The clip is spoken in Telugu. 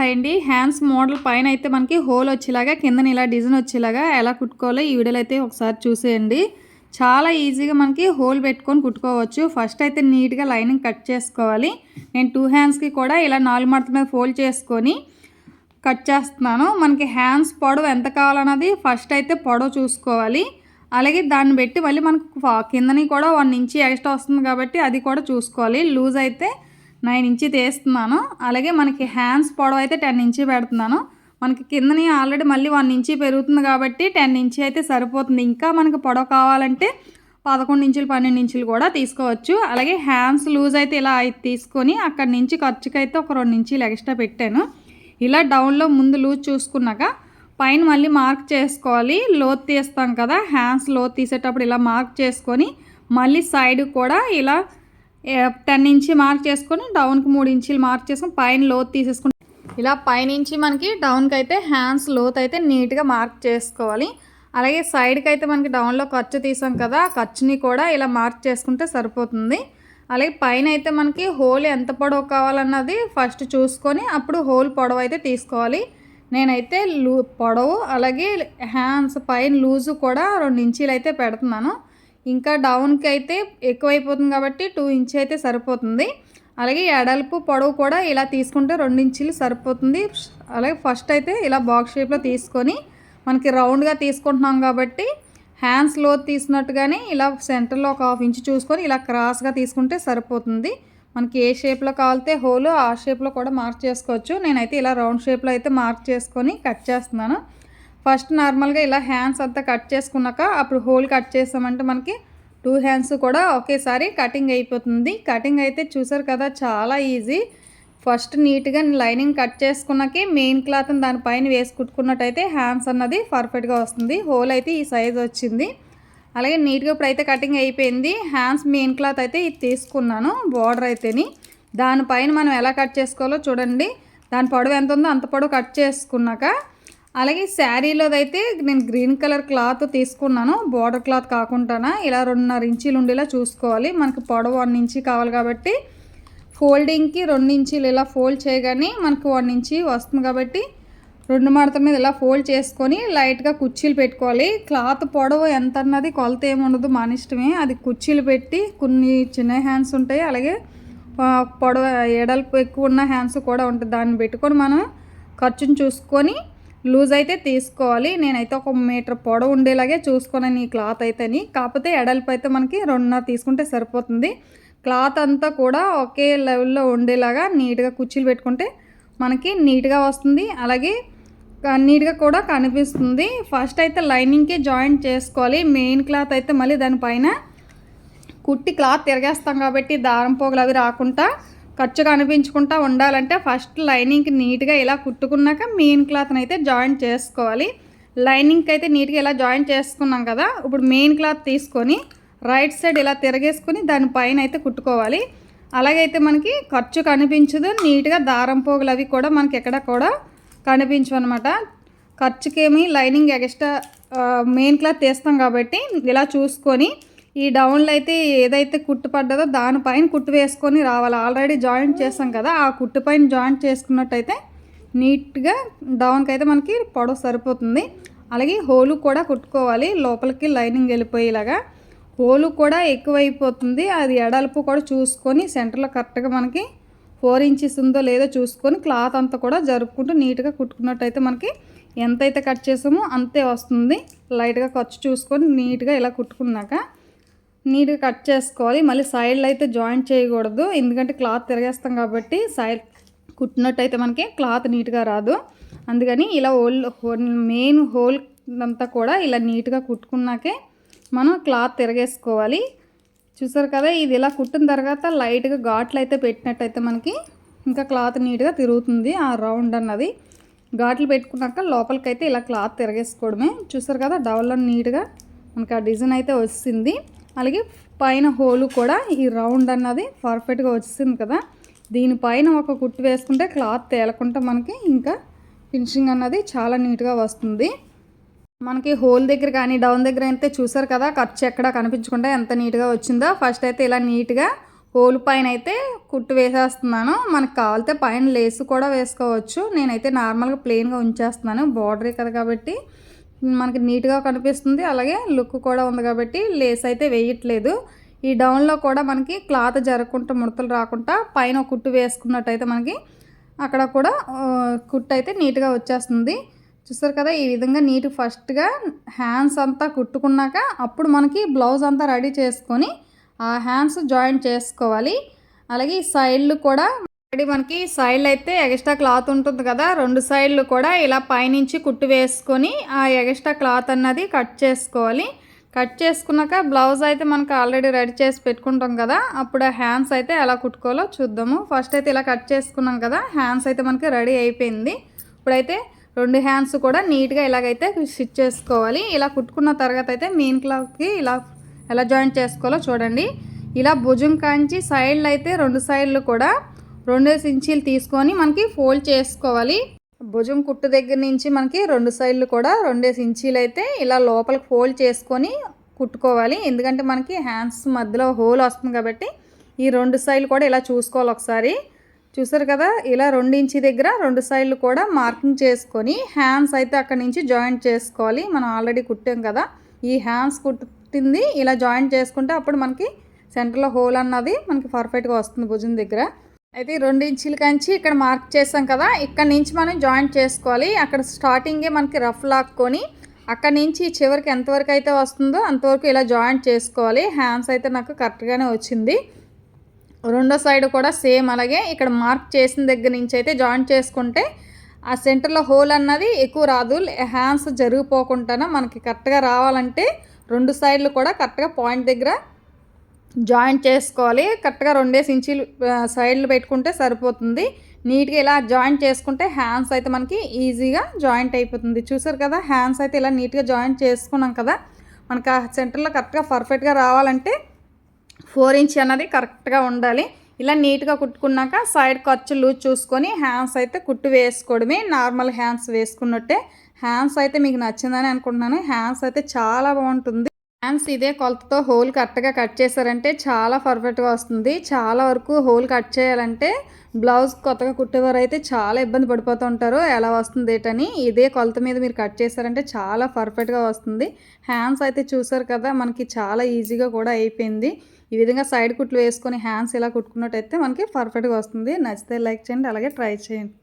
హాయ్ అండి. హ్యాండ్స్ మోడల్ పైన అయితే మనకి హోల్ వచ్చేలాగా కిందన ఇలా డిజైన్ వచ్చేలాగా ఎలా కుట్టుకోవాలో ఈ వీడియోలో అయితే ఒకసారి చూసేయండి. చాలా ఈజీగా మనకి హోల్ పెట్టుకొని కుట్టుకోవచ్చు. ఫస్ట్ అయితే నీట్గా లైనింగ్ కట్ చేసుకోవాలి. నేను టూ హ్యాండ్స్కి కూడా ఇలా నాలుగు మడత మీద ఫోల్డ్ చేసుకొని కట్ చేస్తున్నాను. మనకి హ్యాండ్స్ పొడవు ఎంత కావాలన్నది ఫస్ట్ అయితే పొడవు చూసుకోవాలి. అలాగే దాన్ని బట్టి మళ్ళీ మనకు కిందని కూడా వన్ ఇంచి ఎక్స్ట్రా వస్తుంది కాబట్టి అది కూడా చూసుకోవాలి. లూజ్ అయితే నైన్ ఇంచి తీస్తున్నాను అలాగే మనకి హ్యాండ్స్ పొడవు అయితే టెన్ ఇంచి పెడుతున్నాను. మనకి కిందని ఆల్రెడీ మళ్ళీ వన్ ఇంచి పెరుగుతుంది కాబట్టి టెన్ ఇంచి అయితే సరిపోతుంది. ఇంకా మనకి పొడవు కావాలంటే పదకొండు ఇంచులు పన్నెండు ఇంచులు కూడా తీసుకోవచ్చు. అలాగే హ్యాండ్స్ లూజ్ అయితే ఇలా అయితే తీసుకొని అక్కడి నుంచి ఖర్చుకైతే ఒక రెండు ఇంచీలు ఎక్స్ట్రా పెట్టాను. ఇలా డౌన్లో ముందు లూజ్ చూసుకున్నాక పైన మళ్ళీ మార్క్ చేసుకోవాలి. లోత్ తీస్తాం కదా హ్యాండ్స్ లోత్ తీసేటప్పుడు ఇలా మార్క్ చేసుకొని మళ్ళీ సైడ్ కూడా ఇలా టెన్ ఇంచి మార్క్ చేసుకొని డౌన్కి మూడు ఇంచీలు మార్క్ చేసుకొని పైన లోత్ తీసేసుకుంటే ఇలా పైనుంచి మనకి డౌన్కి అయితే హ్యాండ్స్ లోత్ అయితే నీట్గా మార్క్ చేసుకోవాలి. అలాగే సైడ్కి అయితే మనకి డౌన్లో ఖర్చు తీసాం కదా ఆ ఖర్చుని కూడా ఇలా మార్క్ చేసుకుంటే సరిపోతుంది. అలాగే పైన అయితే మనకి హోల్ ఎంత పొడవు కావాలన్నది ఫస్ట్ చూసుకొని అప్పుడు హోల్ పొడవు అయితే తీసుకోవాలి. నేనైతే లూ పొడవు అలాగే హ్యాండ్స్ పైన లూజు కూడా రెండు ఇంచీలు అయితే పెడుతున్నాను. ఇంకా డౌన్కి అయితే ఎక్కువైపోతుంది కాబట్టి టూ ఇంచ్ అయితే సరిపోతుంది. అలాగే ఎడల్పు పొడవు కూడా ఇలా తీసుకుంటే రెండు ఇంచులు సరిపోతుంది. అలాగే ఫస్ట్ అయితే ఇలా బాక్స్ షేప్లో తీసుకొని మనకి రౌండ్గా తీసుకుంటున్నాం కాబట్టి హ్యాండ్స్లో తీసినట్టుగానే ఇలా సెంటర్లో ఒక హాఫ్ ఇంచ్ చూసుకొని ఇలా క్రాస్గా తీసుకుంటే సరిపోతుంది. మనకి ఏ షేప్లో కావాలితే హోల్ ఆ షేప్లో కూడా మార్క్ చేసుకోవచ్చు. నేనైతే ఇలా రౌండ్ షేప్లో అయితే మార్క్ చేసుకొని కట్ చేస్తున్నాను. ఫస్ట్ నార్మల్గా ఇలా హ్యాండ్స్ అంతా కట్ చేసుకున్నాక అప్పుడు హోల్ కట్ చేసామంటే మనకి టూ హ్యాండ్స్ కూడా ఒకేసారి కటింగ్ అయిపోతుంది. కటింగ్ అయితే చూసారు కదా చాలా ఈజీ. ఫస్ట్ నీట్గా లైనింగ్ కట్ చేసుకున్నాకే మెయిన్ క్లాత్ని దానిపైన వేసి కుట్టుకున్నట్టయితే హ్యాండ్స్ అన్నది పర్ఫెక్ట్గా వస్తుంది. హోల్ అయితే ఈ సైజ్ వచ్చింది. అలాగే నీట్గా ఇప్పుడైతే కటింగ్ అయిపోయింది. హ్యాండ్స్ మెయిన్ క్లాత్ అయితే ఇది తీసుకున్నాను బార్డర్ అయితేని. దానిపైన మనం ఎలా కట్ చేసుకోవాలో చూడండి. దాని పొడవు ఎంత ఉందో అంత పొడవు కట్ చేసుకున్నాక అలాగే శారీలోదైతే నేను గ్రీన్ కలర్ క్లాత్ తీసుకున్నాను. బార్డర్ క్లాత్ కాకుండా ఇలా రెండున్నర ఇంచీలు ఉండేలా చూసుకోవాలి. మనకు పొడవు వన్ ఇంచి కావాలి కాబట్టి ఫోల్డింగ్కి రెండు ఇంచీలు ఇలా ఫోల్డ్ చేయగానే మనకు వన్ ఇంచి వస్తుంది కాబట్టి రెండు మడత మీద ఇలా ఫోల్డ్ చేసుకొని లైట్గా కుర్చీలు పెట్టుకోవాలి. క్లాత్ పొడవు ఎంత అన్నది కొలత ఏముండదు మన ఇష్టమే అది కుర్చీలు పెట్టి కొన్ని చిన్న హ్యాండ్స్ ఉంటాయి. అలాగే పొడవ ఎడల్పు ఎక్కువ ఉన్న హ్యాండ్స్ కూడా ఉంటుంది దాన్ని పెట్టుకొని మనం ఖర్చుని చూసుకొని లూజ్ అయితే తీసుకోవాలి. నేనైతే ఒక మీటర్ పొడవు ఉండేలాగే చూసుకున్నాను ఈ క్లాత్ అయితేని. కాకపోతే ఎడల్పు అయితే మనకి రెండున్నర తీసుకుంటే సరిపోతుంది. క్లాత్ అంతా కూడా ఒకే లెవెల్లో ఉండేలాగా నీట్గా కుర్చీలు పెట్టుకుంటే మనకి నీట్గా వస్తుంది. అలాగే నీట్గా కూడా కనిపిస్తుంది. ఫస్ట్ అయితే లైనింగ్కి జాయింట్ చేసుకోవాలి. మెయిన్ క్లాత్ అయితే మళ్ళీ దానిపైన కుట్టి క్లాత్ తిరగేస్తాం కాబట్టి దారం పోగులు అవి రాకుండా ఖర్చు అనిపించకుండా ఉండాలంటే ఫస్ట్ లైనింగ్కి నీట్గా ఇలా కుట్టుకున్నాక మెయిన్ క్లాత్ని అయితే జాయింట్ చేసుకోవాలి. లైనింగ్కి అయితే నీట్గా ఇలా జాయింట్ చేసుకున్నాం కదా ఇప్పుడు మెయిన్ క్లాత్ తీసుకొని రైట్ సైడ్ ఇలా తిరగేసుకొని దానిపైన అయితే కుట్టుకోవాలి. అలాగైతే మనకి ఖర్చు కనిపించదు నీట్గా దారం పోగులు అవి కూడా మనకి ఎక్కడ కూడా కనిపించవు అనమాట ఖర్చుకేమి లైనింగ్ ఎక్స్ట్రా మెయిన్ క్లాత్ తీస్తాం కాబట్టి ఇలా చూసుకొని ఈ డౌన్లో అయితే ఏదైతే కుట్టు పడ్డదో దానిపైన కుట్టు వేసుకొని రావాలి. ఆల్రెడీ జాయింట్ చేస్తాం కదా ఆ కుట్టు పైన జాయింట్ చేసుకున్నట్టయితే నీట్గా డౌన్కి అయితే మనకి పొడవు సరిపోతుంది. అలాగే హోలు కూడా కుట్టుకోవాలి. లోపలికి లైనింగ్ వెళ్ళిపోయేలాగా హోలు కూడా ఎక్కువైపోతుంది. అది ఎడల్పు కూడా చూసుకొని సెంటర్లో కరెక్ట్గా మనకి ఫోర్ ఇంచెస్ ఉందో లేదో చూసుకొని క్లాత్ అంతా కూడా జరుపుకుంటూ నీట్గా కుట్టుకున్నట్టయితే మనకి ఎంతైతే కట్ చేసామో అంతే వస్తుంది. లైట్గా ఖర్చు చూసుకొని నీట్గా ఇలా కుట్టుకున్నాక నీట్గా కట్ చేసుకోవాలి. మళ్ళీ సైడ్లు అయితే జాయింట్ చేయకూడదు. ఎందుకంటే క్లాత్ తిరగేస్తాం కాబట్టి సైడ్ కుట్టినట్టయితే మనకి క్లాత్ నీట్గా రాదు. అందుకని ఇలా హోల్ హోల్ మెయిన్ హోల్ అంతా కూడా ఇలా నీట్గా కుట్టుకున్నాకే మనం క్లాత్ తిరగేసుకోవాలి. చూసారు కదా ఇది ఇలా కుట్టిన తర్వాత లైట్గా ఘాట్లు అయితే పెట్టినట్టయితే మనకి ఇంకా క్లాత్ నీట్గా తిరుగుతుంది ఆ రౌండ్ అన్నది. ఘాట్లు పెట్టుకున్నాక లోపలికైతే ఇలా క్లాత్ తిరగేసుకోవడమే. చూసారు కదా డౌన్లో నీట్గా మనకి ఆ డిజైన్ అయితే వస్తుంది. అలాగే పైన హోలు కూడా ఈ రౌండ్ అన్నది పర్ఫెక్ట్గా వచ్చింది కదా. దీనిపైన ఒక కుట్టు వేసుకుంటే క్లాత్ తేలకుండా మనకి ఇంకా ఫినిషింగ్ అన్నది చాలా నీట్గా వస్తుంది. మనకి హోల్ దగ్గర కానీ డౌన్ దగ్గర అయితే చూసారు కదా ఖర్చు ఎక్కడ కనిపించకుండా ఎంత నీట్గా వచ్చిందో. ఫస్ట్ అయితే ఇలా నీట్గా హోల్ పైన అయితే కుట్టు వేసేస్తున్నాను. మనకు కావాలితే పైన లేస్ కూడా వేసుకోవచ్చు. నేనైతే నార్మల్గా ప్లెయిన్గా ఉంచేస్తున్నాను. బార్డరే కదా కాబట్టి. మనకి నీట్గా కనిపిస్తుంది. అలాగే లుక్ కూడా ఉంది కాబట్టి లేస్ అయితే వేయట్లేదు. ఈ డౌన్లో కూడా మనకి క్లాత్ జరగకుండా ముడతలు రాకుండా పైన కుట్టు వేసుకున్నట్టయితే మనకి అక్కడ కూడా కుట్టు అయితే నీట్గా వచ్చేస్తుంది. చూస్తారు కదా ఈ విధంగా నీట్ ఫస్ట్గా హ్యాండ్స్ అంతా కుట్టుకున్నాక అప్పుడు మనకి బ్లౌజ్ అంతా రెడీ చేసుకొని ఆ హ్యాండ్స్ జాయింట్ చేసుకోవాలి. అలాగే ఈ సైడ్లు కూడా ఆల్రెడీ మనకి సైడ్లు అయితే ఎగస్ట్రా క్లాత్ ఉంటుంది కదా రెండు సైడ్లు కూడా ఇలా పైనుంచి కుట్టు వేసుకొని ఆ ఎగస్ట్రా క్లాత్ అన్నది కట్ చేసుకోవాలి. కట్ చేసుకున్నాక బ్లౌజ్ అయితే మనకు ఆల్రెడీ రెడీ చేసి పెట్టుకుంటాం కదా అప్పుడు హ్యాండ్స్ అయితే ఎలా కుట్టుకోవాలో చూద్దాము. ఫస్ట్ అయితే ఇలా కట్ చేసుకున్నాం కదా హ్యాండ్స్ అయితే మనకి రెడీ అయిపోయింది. ఇప్పుడైతే రెండు హ్యాండ్స్ కూడా నీట్గా ఇలాగైతే స్టిచ్ చేసుకోవాలి. ఇలా కుట్టుకున్న తర్వాత అయితే మెయిన్ క్లాత్కి ఇలా ఎలా జాయింట్ చేసుకోవాలో చూడండి. ఇలా భుజం కాంచి సైడ్లు అయితే రెండు సైడ్లు కూడా రెండేసి ఇంచీలు తీసుకొని మనకి ఫోల్డ్ చేసుకోవాలి. భుజం కుట్టు దగ్గర నుంచి మనకి రెండు సైడ్లు కూడా రెండేసి ఇంచీలు అయితే ఇలా లోపలికి ఫోల్డ్ చేసుకొని కుట్టుకోవాలి. ఎందుకంటే మనకి హ్యాండ్స్ మధ్యలో హోల్ వస్తుంది కాబట్టి ఈ రెండు సైడ్లు కూడా ఇలా చూసుకోవాలి ఒకసారి. చూసారు కదా ఇలా రెండు ఇంచి దగ్గర రెండు సైడ్లు కూడా మార్కింగ్ చేసుకొని హ్యాండ్స్ అయితే అక్కడి నుంచి జాయింట్ చేసుకోవాలి. మనం ఆల్రెడీ కుట్టాం కదా ఈ హ్యాండ్స్ కుట్టింది ఇలా జాయింట్ చేసుకుంటే అప్పుడు మనకి సెంటర్లో హోల్ అన్నది మనకి పర్ఫెక్ట్గా వస్తుంది భుజం దగ్గర. అయితే రెండు ఇంచుల కంచి ఇక్కడ మార్క్ చేసాం కదా ఇక్కడ నుంచి మనం జాయింట్ చేసుకోవాలి. అక్కడ స్టార్టింగే మనకి రఫ్ లాక్కొని అక్కడ నుంచి చివరికి ఎంతవరకు అయితే వస్తుందో అంతవరకు ఇలా జాయింట్ చేసుకోవాలి. హ్యాండ్స్ అయితే నాకు కరెక్ట్గానే వచ్చింది. రెండో సైడ్ కూడా సేమ్ అలాగే ఇక్కడ మార్క్ చేసిన దగ్గర నుంచి అయితే జాయింట్ చేసుకుంటే ఆ సెంటర్లో హోల్ అన్నది ఎక్కువ రాదు. హ్యాండ్స్ జరిగిపోకుండా మనకి కరెక్ట్గా రావాలంటే రెండు సైడ్లు కూడా కరెక్ట్గా పాయింట్ దగ్గర జాయింట్ చేసుకోవాలి. కరెక్ట్గా రెండేసి ఇంచీలు సైడ్లు పెట్టుకుంటే సరిపోతుంది. నీట్గా ఇలా జాయింట్ చేసుకుంటే హ్యాండ్స్ అయితే మనకి ఈజీగా జాయింట్ అయిపోతుంది. చూసారు కదా హ్యాండ్స్ అయితే ఇలా నీట్గా జాయింట్ చేసుకున్నాం కదా మనకి ఆ సెంటర్లో కరెక్ట్గా పర్ఫెక్ట్గా రావాలంటే ఫోర్ ఇంచ్ అన్నది కరెక్ట్గా ఉండాలి. ఇలా నీట్గా కుట్టుకున్నాక సైడ్ ఖర్చు లూజ్ చూసుకొని హ్యాండ్స్ అయితే కుట్టు వేసుకోవడమే నార్మల్ హ్యాండ్స్ వేసుకున్నట్టే. హ్యాండ్స్ అయితే మీకు నచ్చిందని అనుకుంటున్నాను. హ్యాండ్స్ అయితే చాలా బాగుంటుంది. హ్యాండ్స్ ఇదే కొలతతో హోల్ కరెక్ట్గా కట్ చేశారంటే చాలా పర్ఫెక్ట్గా వస్తుంది. చాలా వరకు హోల్ కట్ చేయాలంటే బ్లౌజ్ కొత్తగా కుట్టేవారు అయితే చాలా ఇబ్బంది పడిపోతూ ఉంటారు. ఎలా వస్తుంది ఏంటని ఇదే కొలత మీద మీరు కట్ చేశారంటే చాలా పర్ఫెక్ట్గా వస్తుంది. హ్యాండ్స్ అయితే చూసారు కదా మనకి చాలా ఈజీగా కూడా అయిపోయింది. ఈ విధంగా సైడ్ కుట్లు వేసుకొని హ్యాండ్స్ ఇలా కుట్టుకున్నట్టయితే మనకి పర్ఫెక్ట్గా వస్తుంది. నచ్చితే లైక్ చేయండి అలాగే ట్రై చేయండి.